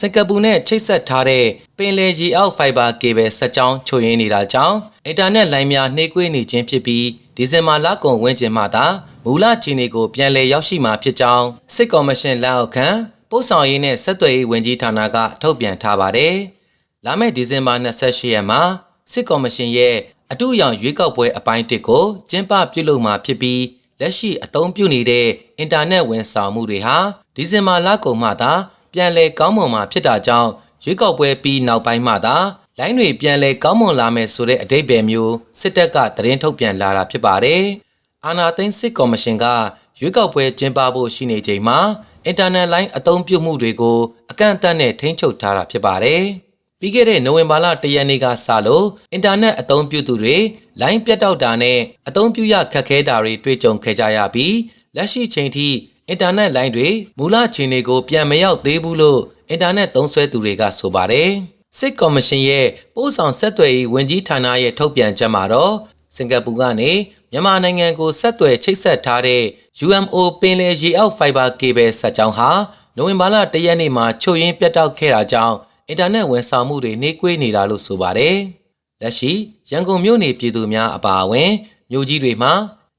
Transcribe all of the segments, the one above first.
စင်ကာပူနဲ့ချိတ်ဆက်ထားတဲ့ပင်လယ်ရေအောက်ဖိုင်ဘာကေဘယ်ဆက်ကြောင်းချို့ရင်းနေတာကြောင့်အင်တာနက်လိုင်းများနှေးကွေးနေခြင်းဖြစ်ပြီးဒီဇင်ဘာလကုန်ဝန်းကျင်မှသာမူလခြေနေကိုပြန်လည်ရောက်ရှိမှာဖြစ်ကြောင်းစစ်ကော်မရှင်လက်အောက်ခံပို့ဆောင်ရေးနဲ့ဆက်သွယ်ရေးဝန်ကြီးဌာနကထုတ်ပြန်ထားပါတယ်။လာမယ့်ဒီဇင်ဘာ28ရက်မှာစစ်ကော်မရှင်ရဲ့အတူရောင်ရွေးကောက်ပွဲအပိုင်းတစ်ကိုကျင်းပပြုလုပ်မှာဖြစ်ပြီးလက်ရှိအသုံးပြုနေတဲ့အင်တာနက်ဝန်ဆောင်မှုတွေဟာဒီဇင်ဘာလကုန်မှသာ ပြန်လည်ကောင်းမွန်မှာဖြစ်တာကြောင့်ရွေးကောက်ပွဲပြီးနောက်ပိုင်းမှသာလိုင်းတွေပြန်လည်ကောင်းမွန်လာမယ်ဆိုတဲ့အဓိပ္ပာယ်မျိုးစစ်တပ်ကသတင်းထုတ်ပြန်လာတာဖြစ်ပါတယ်။အာနာသိန်းစစ်ကော်မရှင်ကရွေးကောက်ပွဲကျင်းပဖို့ရှိနေချိန်မှာအင်တာနက်လိုင်းအသုံးပြုမှုတွေကိုအကန့်အသတ်နဲ့ထိန်းချုပ်ထားတာဖြစ်ပါတယ်။ပြီးခဲ့တဲ့နိုဝင်ဘာလ၁ရက်နေ့ကစလို့အင်တာနက်အသုံးပြုသူတွေလိုင်းပြတ်တောက်တာနဲ့အသုံးပြုရခက်ခဲတာတွေတွေ့ကြုံခဲ့ကြရပြီးလက်ရှိချိန်ထိ အင်တာနက်လိုင်းတွေမူလချိန်တွေကိုပြန်မရောက်သေးဘူးလို့အင်တာနက်သုံးစွဲသူတွေကဆိုပါတယ်။စစ်ကော်မရှင်ရဲ့ပို့ဆောင်ဆက်သွယ်ရေးဝန်ကြီးဌာနရဲ့ထုတ်ပြန်ချက်မှာတော့စင်ကာပူကနေမြန်မာနိုင်ငံကိုဆက်သွယ်ချိတ်ဆက်ထားတဲ့ UMO ပင်လယ်ရေအောက်ဖိုင်ဘာကေဘယ်ဆက်ကြောင်းဟာနိုဝင်ဘာလ၁ရက်နေ့မှာချို့ယင်းပြတ်တောက်ခဲ့တာကြောင့်အင်တာနက်ဝန်ဆောင်မှုတွေနှေးကွေးနေတာလို့ဆိုပါတယ်။လက်ရှိရန်ကုန်မြို့နေပြည်သူများအပါအဝင်မြို့ကြီးတွေမှာ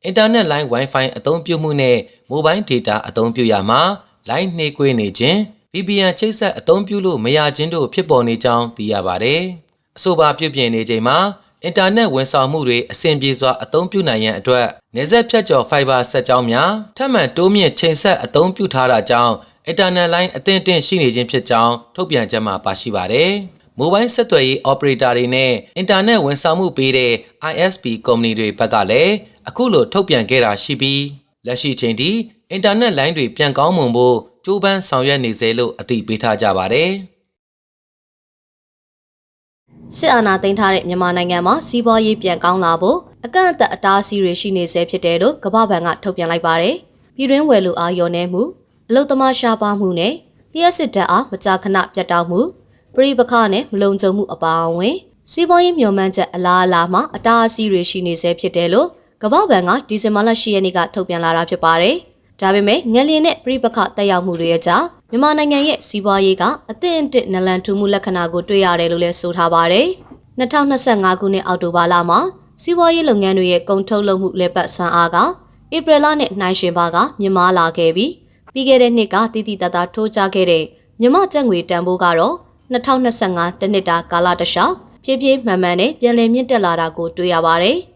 အင်တာနက်လိုင်း Wi-Fi အသုံးပြုမှုနဲ့ Mobile Data အသုံးပြုရမှာလိုင်းနှေးကွေးနေခြင်း VPN ချိတ်ဆက်အသုံးပြုလို့မရခြင်းတို့ဖြစ်ပေါ်နေကြောင်းသိရပါတယ်။အဆိုပါပြုပြင်နေချိန်မှာအင်တာနက်ဝန်ဆောင်မှုတွေအဆင်ပြေစွာအသုံးပြုနိုင်ရန်အတွက်နေဆက်ဖြတ်ကျော် Fiber ဆက်ကြောင်းများထပ်မံတိုးမြင့်ချိန်ဆက်အသုံးပြုထားတာကြောင့်အင်တာနက်လိုင်းအသင့်အတင့်ရှိနေခြင်းဖြစ်ကြောင်းထုတ်ပြန်ချက်မှာပါရှိပါတယ်။မိုဘိုင်းဆက်သွယ်ရေး operator တွေနဲ့အင်တာနက်ဝန်ဆောင်မှုပေးတဲ့ ISP ကုမ္ပဏီတွေဘက်ကလည်း အခုလိုထုတ်ပြန်ခဲ့တာရှိပြီးလက်ရှိချိန်ထိအင်တာနက်လိုင်းတွေပြန်ကောင်းမွန်ဖို့ကြိုးပမ်းဆောင်ရွက်နေစေလို့အသိပေးထားကြပါတယ်။စစ်အာဏာသိမ်းထားတဲ့မြန်မာနိုင်ငံမှာစီးပွားရေးပြန်ကောင်းလာဖို့အကန့်အသတ်အတားအဆီးတွေရှိနေဆဲဖြစ်တယ်လို့ကမ္ဘာ့ဘဏ်ကထုတ်ပြန်လိုက်ပါတယ်။ပြည်တွင်းဝယ်လူအားလျော့နေမှုအလုသမားရှားပါမှုနဲ့လျှက်စစ်တပ်အားမကြာခဏပြတ်တောက်မှုပရိပခနဲ့မလုံခြုံမှုအပါအဝင်စီးပွားရေးမျှော်မှန်းချက်အလားအလာမှာအတားအဆီးတွေရှိနေဆဲဖြစ်တယ်လို့ ကမ္ဘာ့ဘဏ်ကဒီဇင်ဘာလ10ရက်နေ့ကထုတ်ပြန်လာတာဖြစ်ပါတယ်။ဒါပေမဲ့ငလျင်နဲ့ပြိပခတက်ရောက်မှုတွေရဲ့ကြားမြန်မာနိုင်ငံရဲ့စီးပွားရေးကအသင့်အင့်နလန်ထူမှုလက္ခဏာကိုတွေ့ရတယ်လို့လည်းဆိုထားပါတယ်။2025ခုနှစ်အောက်တိုဘာလမှာစီးပွားရေးလုပ်ငန်းတွေရဲ့ကုန်ထုတ်လုပ်မှုလက်ပတ်ဆွမ်းအားကဧပြီလနဲ့နှိုင်းယှဉ်ပါကမြင့်မားလာခဲ့ပြီးပြီးခဲ့တဲ့နှစ်ကတည်တည်တသာထိုးကြခဲ့တဲ့မြမကျပ်ငွေတန်ဖိုးကတော့2025တနှစ်တာကာလတလျှောက်ဖြည်းဖြည်းမှန်မှန်နဲ့ပြန်လည်မြင့်တက်လာတာကိုတွေ့ရပါတယ်။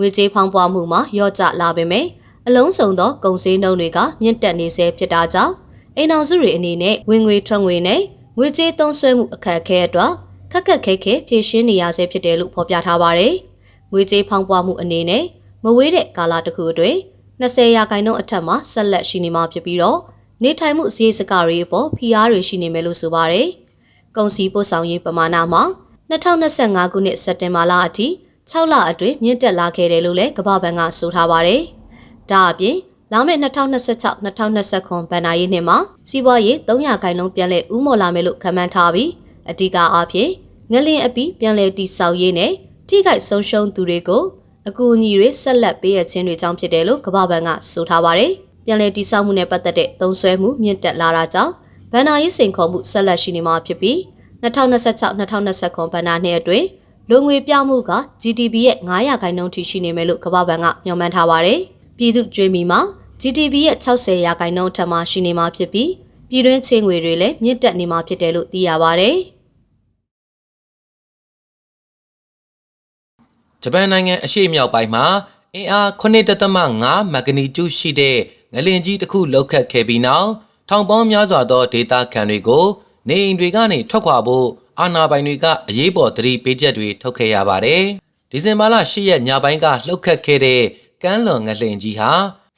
ငွေကြေးဖောင်းပွားမှုမှာရော့ကျလာပေမဲ့အလုံးစုံသောကုန်စည်နှုန်းတွေကမြင့်တက်နေဆဲဖြစ်တာကြောင့်အိမ်အောင်စုတွေအနေနဲ့ဝင်ငွေထွက်ငွေနဲ့ငွေကြေးသုံးစွဲမှုအခက်အခဲအတွက်ခက်ခက်ခဲခဲဖြည့်ရှင်းနေရဆဲဖြစ်တယ်လို့ဖော်ပြထားပါတယ်။ငွေကြေးဖောင်းပွားမှုအနေနဲ့မဝေးတဲ့ကာလတစ်ခုအတွင်း20ရာခိုင်နှုန်းအထက်မှာဆက်လက်ရှိနေမှာဖြစ်ပြီးတော့နေထိုင်မှုစည်းစကတွေအပေါ်ဖိအားတွေရှိနေမယ်လို့ဆိုပါတယ်။ကုန်စည်ပို့ဆောင်ရေးပမာဏမှာ2025ခုနှစ်စက်တင်ဘာလအထိ 6လအတွင်းမြင့်တက်လာခဲ့တယ်လို့လည်းကမ္ဘာ့ဘဏ်ကဆိုထားပါတယ်။ဒါအပြင်လာမယ့်2026-2029ဘဏ္ဍာရေးနှစ်မှာစီးပွားရေး300ခိုင်နှုန်းပြန်လည်ဥမော်လာမယ်လို့ခန့်မှန်းထားပြီးအဓိကအားဖြင့်ငလင်အပီးပြန်လည်တည်ဆောက်ရေးနဲ့ထိခိုက်ဆုံးရှုံးသူတွေကိုအကူအညီတွေဆက်လက်ပေးရခြင်းတွေကြောင့်ဖြစ်တယ်လို့ကမ္ဘာ့ဘဏ်ကဆိုထားပါတယ်။ပြန်လည်တည်ဆောက်မှုနဲ့ပတ်သက်တဲ့သုံးစွဲမှုမြင့်တက်လာတာကြောင့်ဘဏ္ဍာရေးစိန်ခေါ်မှုဆက်လက်ရှိနေမှာဖြစ်ပြီး2026-2029ဘဏ္ဍာနှစ်အတွင်း လူငွေပြမှုက GDP ရဲ့900ခိုင်နှုန်းထိရှိနေမယ်လို့ကမ္ဘာ့ဘဏ်ကညွှန်မှန်းထားပါတယ်။ပြည်သူ့ကြွေးမီမှာ GDP ရဲ့60ရာခိုင်နှုန်းထက်မှရှိနေမှာဖြစ်ပြီးပြည်တွင်းချင်းငွေတွေလည်းမြင့်တက်နေမှာဖြစ်တယ်လို့သိရပါတယ်။ဂျပန်နိုင်ငံအရှေ့မြောက်ပိုင်းမှာအင်အား9.5မဂနီကျူရှိတဲ့ငလင်ကြီးတစ်ခုလှုပ်ခတ်ခဲ့ပြီးနောက်ထောင်ပေါင်းများစွာသောဒေတာခံတွေကိုနေအိမ်တွေကနေထွက်ခွာဖို့ အာဏာပိုင်တွေကအရေးပေါ်သတိပေးချက်တွေထုတ်ခဲ့ရပါတယ်။ဒီဇင်ဘာလ10ရက်ညပိုင်းကလှုပ်ခတ်ခဲ့တဲ့ကမ်းလွန်ငလင်ကြီးဟာ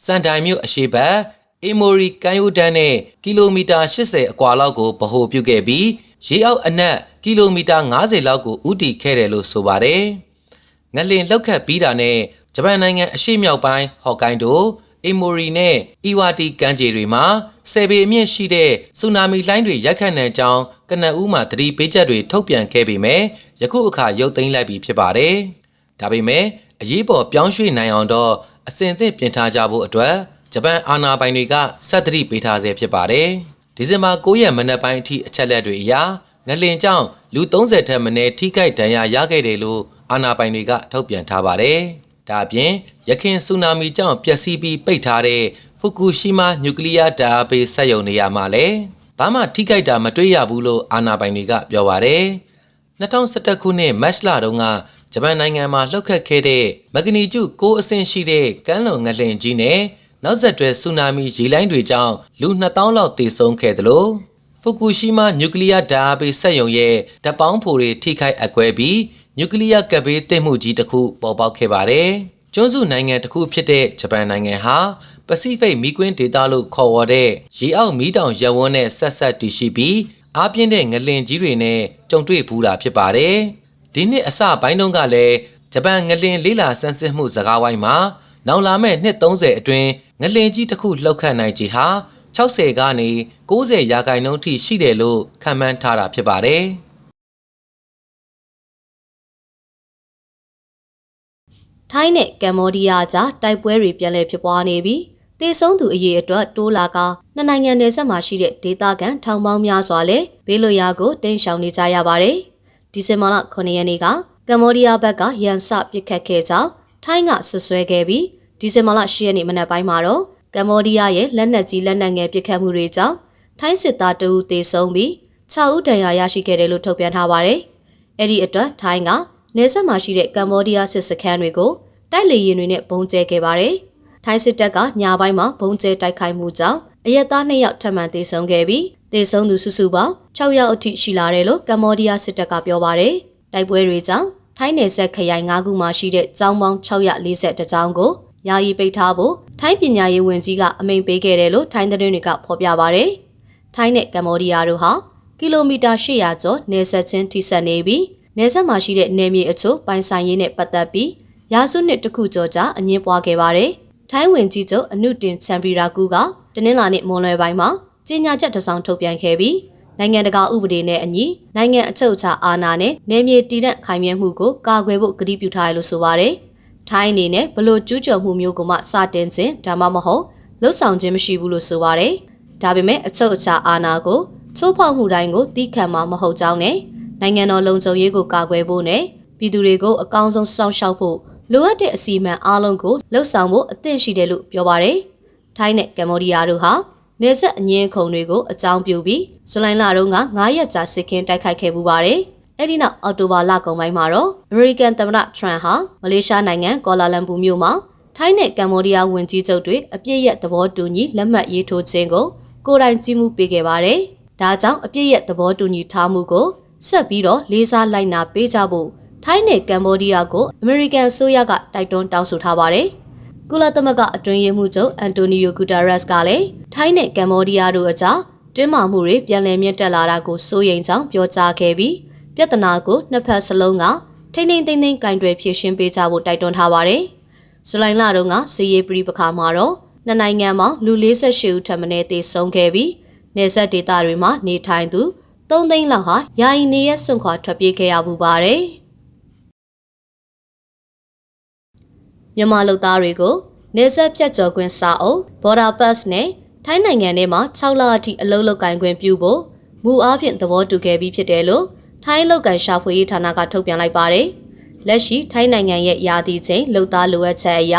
စန်တိုင်မြို့အရှေ့ဘက်အေမိုရီကမ်းရိုးတန်းနဲ့ကီလိုမီတာ80အကွာလောက်ကိုဗဟိုပြုခဲ့ပြီးရေအောက်အနက်ကီလိုမီတာ90လောက်ကိုဥတီခဲ့တယ်လို့ဆိုပါတယ်။ငလင်လှုပ်ခတ်ပြီးတာနဲ့ဂျပန်နိုင်ငံအရှေ့မြောက်ပိုင်းဟော့ကိုင်းဒို အီမိုရီနဲ့အီဝါတီကမ်းခြေတွေမှာဆယ်ပေအမြင့်ရှိတဲ့ဆူနာမီလှိုင်းတွေရိုက်ခတ်နေကြောင်းကနအူးမှာသတိပေးချက်တွေထုတ်ပြန်ခဲ့ပေမဲ့ယခုအခါရုပ်သိမ်းလိုက်ပြီဖြစ်ပါတယ်။ဒါပေမဲ့အရေးပေါ်ပြောင်းရွှေ့နိုင်အောင်တော့အစဉ်အသင့်ပြင်ထားကြဖို့အတွက်ဂျပန်အာဏာပိုင်တွေကစက်သတိပေးထားဆဲဖြစ်ပါတယ်ဒီဇင်ဘာ9ရက်မနက်ပိုင်းအထိအချက်လက်တွေအရငလင်ကြောင့်လူ30ထက်မနည်းထိခိုက်ဒဏ်ရာရခဲ့တယ်လို့အာဏာပိုင်တွေကထုတ်ပြန်ထားပါတယ်။ ဒါအပြင်ရခင်ဆူနာမီကြောင့်ပျက်စီးပြီးပိတ်ထားတဲ့ဖူကူရှီမာနျူကလ িয়ার ဓာတ်အားပေးစက်ရုံနေရာမှာလည်းဘာမှထိခိုက်တာမတွေ့ရဘူးလို့အာဏာပိုင်တွေကပြောပါတယ်။2011ခုနှစ်မတ်လတုန်းကဂျပန်နိုင်ငံမှာလှုပ်ခတ်ခဲ့တဲ့မဂနီကျု6အဆင့်ရှိတဲ့ကမ်းလွန်ငလင်ကြီးနဲ့နောက်ဆက်တွဲဆူနာမီရေလိုင်းတွေကြောင့်လူ2000လောက်သေဆုံးခဲ့တယ်လို့ဖူကူရှီမာနျူကလ িয়ার ဓာတ်အားပေးစက်ရုံရဲ့ဓာတ်ပေါင်းဖိုတွေထိခိုက်အကွဲပြီး နျူကလ িয়ার ကပ်ဘေးတင်မှုကြီးတစ်ခုပေါ်ပေါက်ခဲ့ပါတယ်။ကျွန်းစုနိုင်ငံတစ်ခုဖြစ်တဲ့ဂျပန်နိုင်ငံဟာပစိဖိတ်မီးကွင်းဒေသလို့ခေါ်ဝေါ်တဲ့ရေအောက်မီးတောင်ရပ်ဝန်းနဲ့ဆက်ဆက်တည်ရှိပြီးအားပြင်းတဲ့ငလင်ကြီးတွေနဲ့ကြုံတွေ့ဘူးတာဖြစ်ပါတယ်။ဒီနှစ်အစပိုင်းတုန်းကလည်းဂျပန်ငလင်လေးလာဆန်းစစ်မှုစကားဝိုင်းမှာနောင်လာမဲ့နှစ်30အတွင်းငလင်ကြီးတစ်ခုလှုပ်ခတ်နိုင်ခြေဟာ60ကနေ90ရာခိုင်နှုန်းထိရှိတယ်လို့ခန့်မှန်းထားတာဖြစ်ပါတယ်။ ထိုင်းနဲ့ကမ္ဘောဒီးယားကြားတိုက်ပွဲတွေပြန်လည်ဖြစ်ပွားနေပြီးတေဆုံးသူအရေအတွက်တိုးလာကနှစ်နိုင်ငံနယ်စပ်မှာရှိတဲ့ဒေသခံထောင်ပေါင်းများစွာလည်းဘေးလွတ်ရာကိုတိမ်းရှောင်နေကြရပါတယ်။ဒီဇင်ဘာလ9ရက်နေ့ကကမ္ဘောဒီးယားဘက်ကရန်စပစ်ခတ်ခဲ့ကြောင်းထိုင်းကဆွဆွဲခဲ့ပြီးဒီဇင်ဘာလ10ရက်နေ့မနက်ပိုင်းမှာတော့ကမ္ဘောဒီးယားရဲ့လက်နက်ကြီးလက်နက်ငယ်ပစ်ခတ်မှုတွေကြောင့်ထိုင်းစစ်သားတအူးသေဆုံးပြီး6ဦးဒဏ်ရာရရှိခဲ့တယ်လို့ထုတ်ပြန်ထားပါတယ်။အဲ့ဒီအတွက်ထိုင်းက နေဆက်မှာရှိတဲ့ကမ္ဘောဒီးယားစစ်စခန်းတွေကိုတိုက်လေယာဉ်တွေနဲ့ဘုံကျဲခဲ့ပါတယ်။ထိုင်းစစ်တပ်ကညပိုင်းမှာဘုံကျဲတိုက်ခိုက်မှုကြောင့်အရက်သား2ယောက်ထပ်မံသေဆုံးခဲ့ပြီးသေဆုံးသူစုစုပေါင်း6ယောက်အထိရှိလာတယ်လို့ကမ္ဘောဒီးယားစစ်တပ်ကပြောပါတယ်။တိုက်ပွဲတွေကြောင့်ထိုင်းနယ်စပ်ခရိုင်၅ခုမှာရှိတဲ့ကျောင်းပေါင်း640ကျောင်းကိုယာယီပိတ်ထားဖို့ထိုင်းပညာရေးဝန်ကြီးကအမိန့်ပေးခဲ့တယ်လို့ထိုင်းသတင်းတွေကဖော်ပြပါတယ်။ထိုင်းနဲ့ကမ္ဘောဒီးယားတို့ဟာကီလိုမီတာ800ကျော်နယ်စပ်ချင်းထိစပ်နေပြီး နယ်စပ်မှာရှိတဲ့နယ်မြေအချို့ပိုင်ဆိုင်ရေးနဲ့ပတ်သက်ပြီးရာစုနှစ်တစ်ခုကျော်ကြာအငင်းပွားခဲ့ပါတယ်။ထိုင်းဝင်ကြီးချုပ်အနုတင်ချန်ပီရာကူကတနင်္လာနေ့မွန်လွယ်ပိုင်းမှာကြေညာချက်တစ်စောင်ထုတ်ပြန်ခဲ့ပြီးနိုင်ငံတကာဥပဒေနဲ့အညီနိုင်ငံအချုပ်အခြာအာဏာနဲ့နယ်မြေတည်တဲ့ခိုင်မြဲမှုကိုကာကွယ်ဖို့ကတိပြုထားရလို့ဆိုပါတယ်။ထိုင်းအနေနဲ့ဘလို့ကျူးကျော်မှုမျိုးကိုမှစတင်ခြင်းဒါမှမဟုတ်လှုပ်ဆောင်ခြင်းမရှိဘူးလို့ဆိုပါတယ်။ဒါပေမဲ့အချုပ်အခြာအာဏာကိုချိုးဖောက်မှုတိုင်းကိုတီးခံမှာမဟုတ်ကြောင်းနဲ့ နိုင်ငံတော်လုံခြုံရေးကိုကာကွယ်ဖို့နဲ့ပြည်သူတွေကိုအကောင်းဆုံးစောင့်ရှောက်ဖို့လိုအပ်တဲ့အစီအမံအားလုံးကိုလှုပ်ဆောင်ဖို့အသင့်ရှိတယ်လို့ပြောပါတယ်။ထိုင်းနဲ့ကမ္ဘောဒီးယားတို့ဟာနေဆက်အငင်းခုံတွေကိုအကြောင်းပြုပြီးဇူလိုင်လတုန်းက9ရက်ကြာစစ်ကင်းတိုက်ခိုက်ခဲ့ပူပါတယ်။အဲ့ဒီနောက်အော်တိုဘာလကုန်ပိုင်းမှာတော့အမေရိကန်သမ္မတထရန့်ဟာမလေးရှားနိုင်ငံကောလာလမ်ပူမြို့မှာထိုင်းနဲ့ကမ္ဘောဒီးယားဝန်ကြီးချုပ်တွေအပြည့်ရဲ့သဘောတူညီလက်မှတ်ရေးထိုးခြင်းကိုကိုယ်တိုင်ကြီးမှုပေးခဲ့ပါတယ်။ဒါကြောင့်အပြည့်ရဲ့သဘောတူညီထားမှုကို ဆက်ပြီးတော့လေးစားလိုက်နာပေးကြဖို့ထိုင်းနဲ့ကမ္ဘောဒီးယားကိုအမေရိကန်ဆိုရကတိုက်တွန်းတောင်းဆိုထားပါတယ်။ကုလသမဂ္ဂအတွင်းရေးမှူးချုပ်အန်တိုနီယိုဂူတာရက်စ်ကလည်းထိုင်းနဲ့ကမ္ဘောဒီးယားတို့အကြားတင်းမာမှုတွေပြန်လည်မြင့်တက်လာတာကိုစိုးရိမ်ကြောင်းပြောကြားခဲ့ပြီးပြဿနာကိုနှစ်ဖက်စလုံးကထိမ့်ထိမ့်သိမ့်သိမ့်ကင်တွယ်ဖြေရှင်းပေးကြဖို့တိုက်တွန်းထားပါတယ်။ဇူလိုင်လတုန်းကစီရေးပြည်ပခါမှာတော့နှစ်နိုင်ငံမှာလူ48ဦးထပ်မံတေဆုံးခဲ့ပြီးနေဆက်ဒေသတွေမှာနေထိုင်သူ 3သိန်းလောက်ဟာယာယီနေရက်စွန့်ခွာထွက်ပြေးခဲ့ရပူပါတယ်။မြန်မာလူသားတွေကိုနေဆက်ဖြတ်ကျော်ခွင့်စာအုပ် Border Pass နဲ့ထိုင်းနိုင်ငံထဲမှာ6လအထိအလုပ်လုပ်ကင်ခွင့်ပြုဖို့မူအားဖြင့်သဘောတူခဲ့ပြီးဖြစ်တယ်လို့ထိုင်းလုပ်ကန်ရှာဖွေရေးဌာနကထုတ်ပြန်လိုက်ပါတယ်။လက်ရှိထိုင်းနိုင်ငံရဲ့ယာတီချင်းလုံသားလိုအပ်ချက်အရ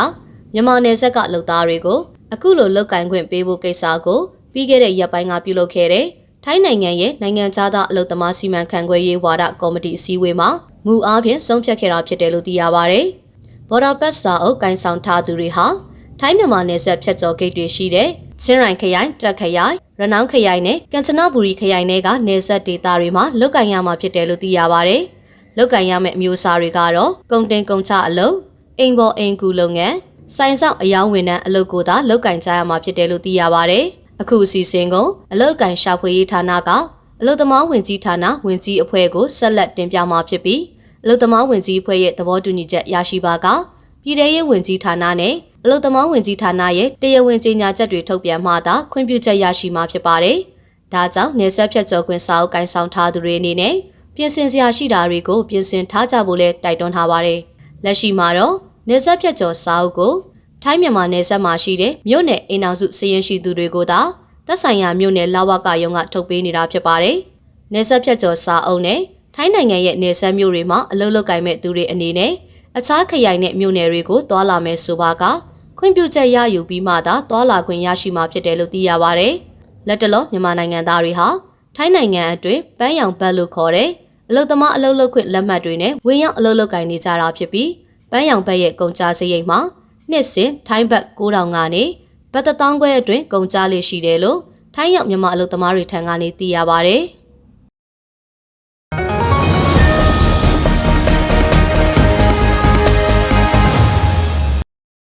မြန်မာနယ်စပ်ကလုံသားတွေကိုအခုလိုလုပ်ကင်ခွင့်ပေးဖို့ကိစ္စကိုပြီးခဲ့တဲ့ရက်ပိုင်းကပြုလုပ်ခဲ့တဲ့ ထိုင်းနိုင်ငံရဲ့နိုင်ငံခြားသားအလုပ်သမားစီမံခန့်ခွဲရေးဝါဒကော်မတီအစည်းအဝေးမှာမူအားဖြင့်ဆုံးဖြတ်ခဲ့တာဖြစ်တယ်လို့သိရပါဗျ။ Border Pass စာအုပ်ကင်ဆောင်ထားသူတွေဟာထိုင်းမြန်မာနယ်စပ်ဖြတ်ကျော်ဂိတ်တွေရှိတဲ့ချင်းရိုင်ခရိုင်တက်ခရိုင်ရနောင်းခရိုင်နဲ့ကမ်ချနဘူရီခရိုင်တွေကနေဆက်ဒေတာတွေမှာလုတ်ကန်ရမှာဖြစ်တယ်လို့သိရပါဗျ။လုတ်ကန်ရမယ့်အမျိုးအစားတွေကတော့ကုံတင်ကုံချအလုပ်အိမ်ပေါ်အိမ်ကူလုပ်ငန်းဆိုင်ဆောင်အယောင်းဝန်ထမ်းအလုပ်ကိုသာလုတ်ကန်ကြရမှာဖြစ်တယ်လို့သိရပါဗျ။ အခုအစီအစဉ်ကိုအလုတ်ကန်ရှာဖွေရေးဌာနကအလုတ်သမားဝင်ကြီးဌာနဝင်ကြီးအဖွဲ့ကိုဆက်လက်တင်ပြမှာဖြစ်ပြီးအလုတ်သမားဝင်ကြီးအဖွဲ့ရဲ့သဘောတူညီချက်ရရှိပါကပြည်ထရေးဝင်ကြီးဌာနနဲ့အလုသမောင်းဝင်ကြီးဌာနရဲ့တရားဝင်ကြေညာချက်တွေထုတ်ပြန်မှသာခွင့်ပြုချက်ရရှိမှာဖြစ်ပါတယ်။ဒါကြောင့်နေဆက်ဖြတ်ကျော်ခွင့်စာအုပ်ကိုင်ဆောင်ထားသူတွေအနေနဲ့ပြင်ဆင်စရာရှိတာတွေကိုပြင်ဆင်ထားကြဖို့လည်းတိုက်တွန်းထားပါတယ်။လက်ရှိမှာတော့နေဆက်ဖြတ်ကျော်စာအုပ်ကို ထိုင်းမြန်မာနယ်စပ်မှာရှိတဲ့မြို့နယ်အိမ်အောင်စုစည်ရင်ရှိသူတွေကိုသာသက်ဆိုင်ရာမြို့နယ်လာဝကရုံးကထုတ်ပေးနေတာဖြစ်ပါတယ်။နေဆက်ဖြတ်ကျော်စာအုပ်နဲ့ထိုင်းနိုင်ငံရဲ့နေဆက်မြို့တွေမှာအလုပ်လုပ်ကိုင်မဲ့သူတွေအနေနဲ့အခြားခရိုင်နဲ့မြို့နယ်တွေကိုတွာလာမယ်ဆိုပါကခွင့်ပြုချက်ရယူပြီးမှသာတွာလာခွင့်ရရှိမှာဖြစ်တယ်လို့သိရပါတယ်။လက်တလောမြန်မာနိုင်ငံသားတွေဟာထိုင်းနိုင်ငံအတွင်းပန်းရောင်ဘတ်လို့ခေါ်တဲ့အလုပ်သမားအလုပ်လုပ်ခွင့်လက်မှတ်တွေနဲ့ဝင်ရောက်အလုပ်လုပ်ကိုင်နေကြတာဖြစ်ပြီးပန်းရောင်ဘတ်ရဲ့ကုန်ကြစရိတ်မှာ နှစ်စဉ်ထိုင်းဘတ်9000ကနေဘတ်တထောင်ခွဲအတွင်းကုန်ကြလေးရှိတယ်လို့ထိုင်းရောက်မြန်မာအလုပ်သမားတွေထံကနေသိရပါဗျ။